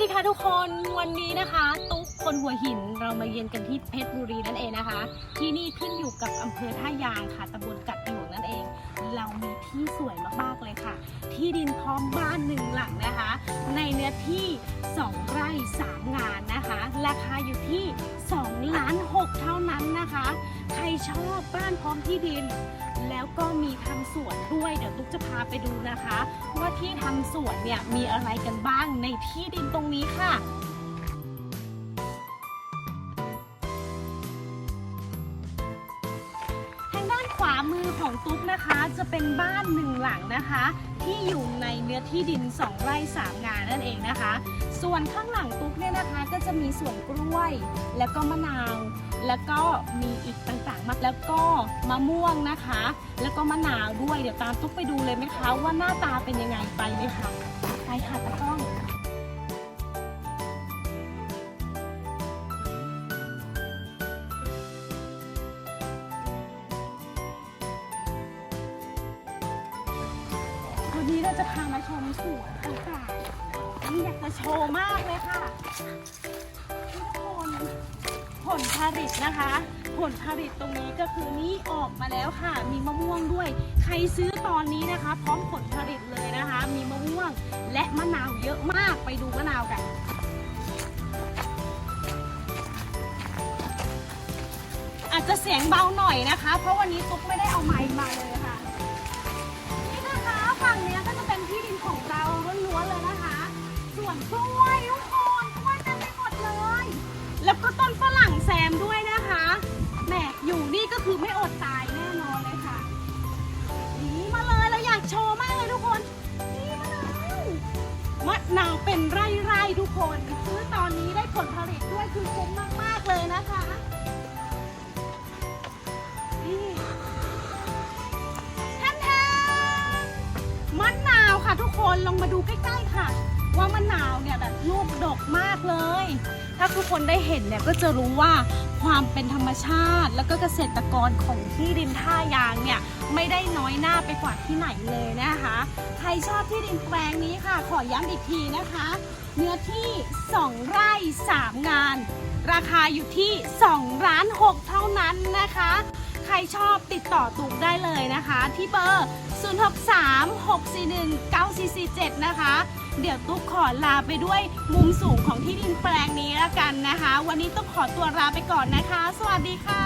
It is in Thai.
ดีค่ะทุกคนวันนี้นะคะ ตุ๊กคนหัวหินเรามาเยือนกันที่เพชรบุรีนั่นเองนะคะ ที่นี่ขึ้นอยู่กับอำเภอท่ายางค่ะตำบลกัดหลวงนั่นเอง เรามีที่สวยมากๆเลยค่ะ ที่ดินพร้อมบ้านหนึ่งหลังนะคะ ในเนื้อที่ 2 ไร่ 3 งานนะคะ ราคาอยู่ที่ 2 ล้าน 6 เท่า ชอบบ้านพร้อมที่ดิน แล้วก็มีทำสวนด้วยเดี๋ยวตุ๊กจะพาไปดูนะคะ ว่าที่ทำสวนเนี่ยมีอะไรกันบ้างในที่ดินตรงนี้ค่ะ มือของตุ๊กนะคะจะเป็นบ้านหนึ่งหลังนะคะ ที่อยู่ในเนื้อที่ดิน 2 ไร่ 3 งานนั่นเองนะคะ ส่วนข้างหลังตุ๊กเนี่ยนะคะก็จะมีสวนกล้วย แล้วก็มะนาว แล้วก็มีอีกต่างๆมากแล้วก็มะม่วงนะคะ แล้วก็มะนาวด้วยเดี๋ยวตามตุ๊กไปดูเลยไหมคะว่าหน้าตาเป็นยังไงไปเลยค่ะไปค่ะ นนี้เราจะพามาชมสวนต่างๆนี่อยากจะโชว์มากเลยค่ะทุกคนผลผลิตนะคะ ผลผลิตตรงนี้ก็คือนี่ออกมาแล้วค่ะ มีมะม่วงด้วย ใครซื้อตอนนี้นะคะ พร้อมผลผลิตเลยนะคะ มีมะม่วงและมะนาวเยอะมากไปดูมะนาวกันอาจจะเสียงเบาหน่อยนะคะ เพราะวันนี้ตุ๊กไม่ได้เอาไมค์มาเลยค่ะ คนซื้อตอนนี้ได้ผลผลิตด้วยคือคุ้มมาก ๆ เลยนะคะ นี่ท่านแทนมะนาวค่ะทุกคนลองมาดูใกล้ ๆ ค่ะ ว่ามะนาวเนี่ยแบบลูกดกมากเลย ถ้าทุกคนได้เห็นเนี่ยก็จะรู้ว่าความเป็นธรรมชาติ แล้วก็เกษตรกรของที่ดินท่ายางเนี่ยไม่ได้น้อยหน้าไปกว่าที่ไหนเลยนะคะ ใครชอบที่ดินแปลงนี้ค่ะ ขอย้ำอีกทีนะคะ เนื้อที่ 2 ไร่ 3 งาน ราคาอยู่ที่2ล้าน6เท่านั้นนะคะ ใครชอบติดต่อตุกได้เลยนะคะ ที่เบอร์ 0636419447 นะคะ เดี๋ยวตุ๊กขอลาไปด้วยมุมสูงของที่ดินแปลงนี้แล้วกันนะคะ วันนี้ต้องขอตัวลาไปก่อนนะคะ สวัสดีค่ะ